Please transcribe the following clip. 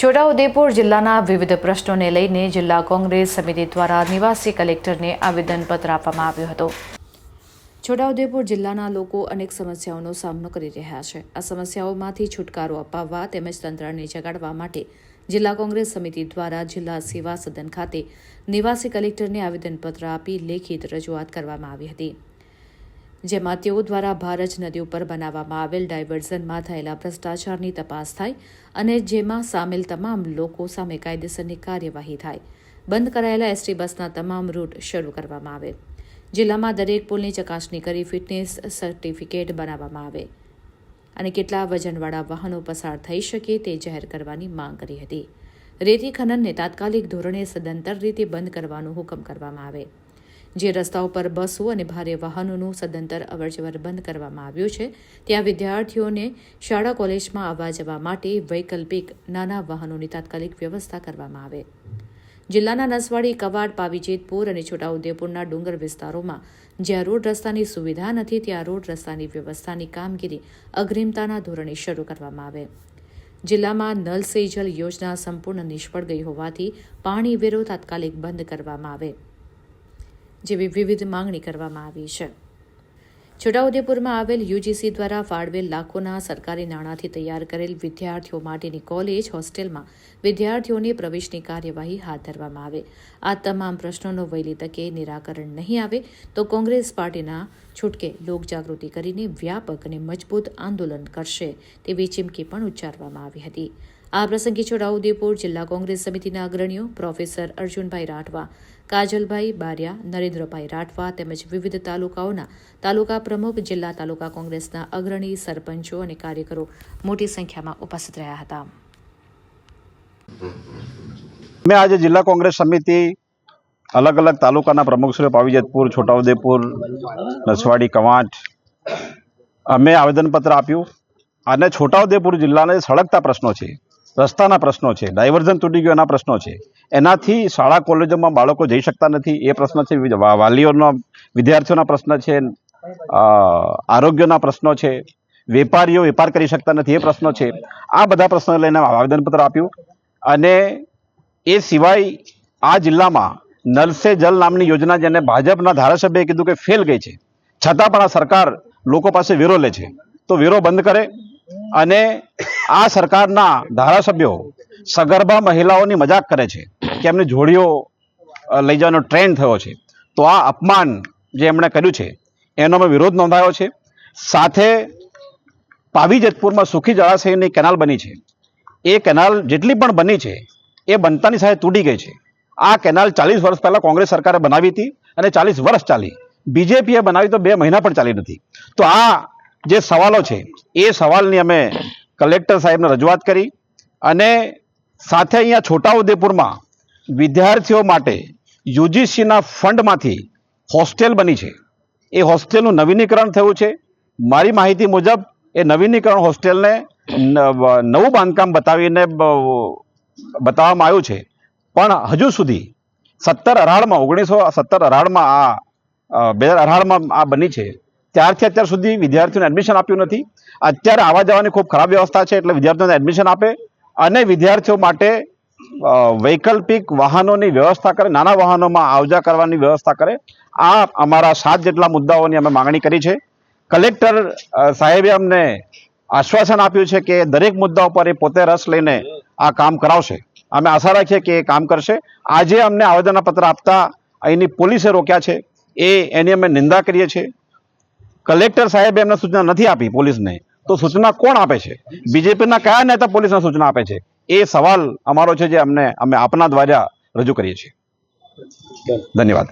છોટાઉદેપુર જિલ્લાના વિવિધ પ્રશ્નોને લઈને જિલ્લા કોંગ્રેસ સમિતિ દ્વારા નિવાસી કલેક્ટરને આવેદનપત્ર આપવામાં આવ્યું હતું. છોટાઉદેપુર જિલ્લાના લોકો અનેક સમસ્યાઓનો સામનો કરી રહ્યા છે. આ સમસ્યાઓમાંથી છુટકારો અપાવવા તેમજ તંત્રને જગાડવા માટે જિલ્લા કોંગ્રેસ સમિતિ દ્વારા જિલ્લા સેવા સદન ખાતે નિવાસી કલેક્ટરને આવેદનપત્ર આપી લેખિત રજૂઆત કરવામાં આવી હતી. જેમાં તેઓ દ્વારા ભારજ નદી ઉપર બનાવવામાં આવેલ ડાયવર્ઝનમાં થયેલા ભ્રષ્ટાચારની તપાસ થાય અને જેમાં સામેલ તમામ લોકો સામે કાયદેસરની કાર્યવાહી થાય. બંધ કરાયેલા એસટી બસના તમામ રૂટ શરૂ કરવામાં આવે. જિલ્લામાં દરેક પુલની ચકાસણી કરી ફિટનેસ સર્ટિફિકેટ બનાવવામાં આવે. અને કેટલા વજનવાળા વાહનો પસાર થઈ શકે તે જાહેર કરવાની માંગ કરી હતી. રેતી ખનનને તાત્કાલિક ધોરણે સદંતર રીતે બંધ કરવાનો હુકમ કરવામાં આવે. જે રસ્તાઓ પર બસો અને ભારે વાહનોનું સદંતર અવરજવર બંધ કરવામાં આવ્યું છે, ત્યાં વિદ્યાર્થીઓને શાળા કોલેજમાં આવવા જવા માટે વૈકલ્પિક નાના વાહનોની તાત્કાલિક વ્યવસ્થા કરવામાં આવે. જિલ્લાના નસવાડી, કવાડ, પાવીજેતપુર અને છોટાઉદેપુરના ડુંગર વિસ્તારોમાં જ્યાં રોડ રસ્તાની સુવિધા નથી, ત્યાં રોડ રસ્તાની વ્યવસ્થાની કામગીરી અગ્રિમતાના ધોરણે શરૂ કરવામાં આવે. જિલ્લામાં નલ સે જલ યોજના સંપૂર્ણ નિષ્ફળ ગઈ હોવાથી પાણી વેરો તાત્કાલિક બંધ કરવામાં આવે. જેવી વિવિધ માંગણી કરવામાં આવી છે. છોટાઉદેપુરમાં આવેલ યુજીસી દ્વારા ફાળવેલ લાખોના સરકારી નાણાંથી તૈયાર કરેલ વિદ્યાર્થીઓ માટેની કોલેજ, હોસ્ટેલમાં વિદ્યાર્થીઓની પ્રવેશની કાર્યવાહી હાથ ધરવામાં આવે. આ તમામ પ્રશ્નોનો વહેલી તકે નિરાકરણ નહીં આવે તો કોંગ્રેસ પાર્ટીના છૂટકે લોકજાગૃતિ કરીને વ્યાપક અને મજબૂત આંદોલન કરશે તેવી ચીમકી પણ ઉચ્ચારવામાં આવી હતી. આ પ્રસંગે છોટાઉદેપુર જિલ્લા કોંગ્રેસ સમિતિના અગ્રણીઓ પ્રોફેસર અર્જુનભાઈ રાઠવા, કાજલભાઈ બારિયા, નરેન્દ્રભાઈ રાઠવા તેમજ વિવિધ તાલુકાઓના તાલુકા પ્રમુખ, જિલ્લા તાલુકા કોંગ્રેસના અગ્રણી, સરપંચો અને કાર્યકરો મોટી સંખ્યામાં ઉપસ્થિત રહ્યા હતા. મેં આજે જિલ્લા કોંગ્રેસ સમિતિ અલગ અલગ તાલુકાના પ્રમુખશ્રીઓ પાવીજતપુર, છોટાઉદેપુર, નસવાડી, કવાંટ, અમે આવેદનપત્ર આપ્યું. અને છોટાઉદેપુર જિલ્લાને સળગતા પ્રશ્નો છે. રસ્તાના પ્રશ્નો છે, ડાયવર્ઝન તૂટી ગયો એના પ્રશ્નો છે. એનાથી શાળા કોલેજોમાં બાળકો જઈ શકતા નથી, એ પ્રશ્ન છે વાલીઓના, વિદ્યાર્થીઓના પ્રશ્ન છે આરોગ્યના પ્રશ્નો છે, વેપારીઓ વેપાર કરી શકતા નથી, એ પ્રશ્નો છે. આ બધા પ્રશ્નો લઈને આવેદનપત્ર આપ્યું અને એ સિવાય આ જિલ્લામાં નલ સે જલ નામની યોજના જેને ભાજપના ધારાસભ્યએ કીધું કે ફેલ ગઈ છે. છતાં પણ આ સરકાર લોકો પાસે વેરો લે છે. તો વેરો બંધ કરે અને આ સરકારના ધારાસભ્યો સગર્ભા મહિલાઓની મજાક કરે છે કે એમની જોડીઓ લઈ જવાનો ટ્રેન્ડ થયો છે. તો આ અપમાન જે એમણે કર્યું છે, એનો અમે વિરોધ નોંધાયો છે. સાથે પાવી જેતપુરમાં સુખી જળાશયની કેનાલ બની છે. એ કેનાલ જેટલી પણ બની છે, એ બનતાની સાથે તૂટી ગઈ છે. આ કેનાલ ચાલીસ વર્ષ પહેલાં કોંગ્રેસ સરકારે બનાવી હતી અને ચાલીસ વર્ષ ચાલી. બીજેપીએ બનાવી તો બે મહિના પણ ચાલી નથી. તો આ જે સવાલો છે, એ સવાલની અમે કલેક્ટર સાહેબને રજૂઆત કરી અને સાથે અહીંયા છોટાઉદેપુરમાં વિદ્યાર્થીઓ માટે યુજીસીના ફંડમાંથી હોસ્ટેલ બની છે. એ હોસ્ટેલનું નવીનીકરણ થયું છે. મારી માહિતી મુજબ એ નવીનીકરણ હોસ્ટેલને નવું બાંધકામ બતાવીને બતાવવામાં આવ્યું છે. પણ હજુ સુધી સત્તર અઢારમાં, ઓગણીસો સત્તર અઢારમાં આ બે હજાર અઢારમાં આ બની છે. ત્યારથી અત્યાર સુધી વિદ્યાર્થીઓને એડમિશન આપ્યું નથી. અત્યારે આવવા જવાની ખૂબ ખરાબ વ્યવસ્થા છે એટલે વિદ્યાર્થીઓને એડમિશન આપે અને વિદ્યાર્થીઓ માટે વૈકલ્પિક વાહનોની વ્યવસ્થા કરે, નાના વાહનોમાં આવજા કરવાની વ્યવસ્થા કરે. આ અમારા સાત જેટલા મુદ્દાઓની અમે માંગણી કરી છે. કલેક્ટર સાહેબે અમને આશ્વાસન આપ્યું છે કે દરેક મુદ્દા ઉપર એ પોતે રસ લઈને આ કામ કરાવશે. અમે આશા રાખીએ કે એ કામ કરશે. આજે અમને આવેદનપત્ર આપતા અહીંની પોલીસે રોક્યા છે. એ એની અમે નિંદા કરીએ છીએ. કલેક્ટર સાહેબે એમને સૂચના નથી આપી પોલીસને. તો સૂચના કોણ આપે છે? બીજેપીના કયા નેતા પોલીસને સૂચના આપે છે? એ સવાલ અમારો છે જે અમને અમે આપના દ્વારા રજૂ કરીએ છીએ. ધન્યવાદ.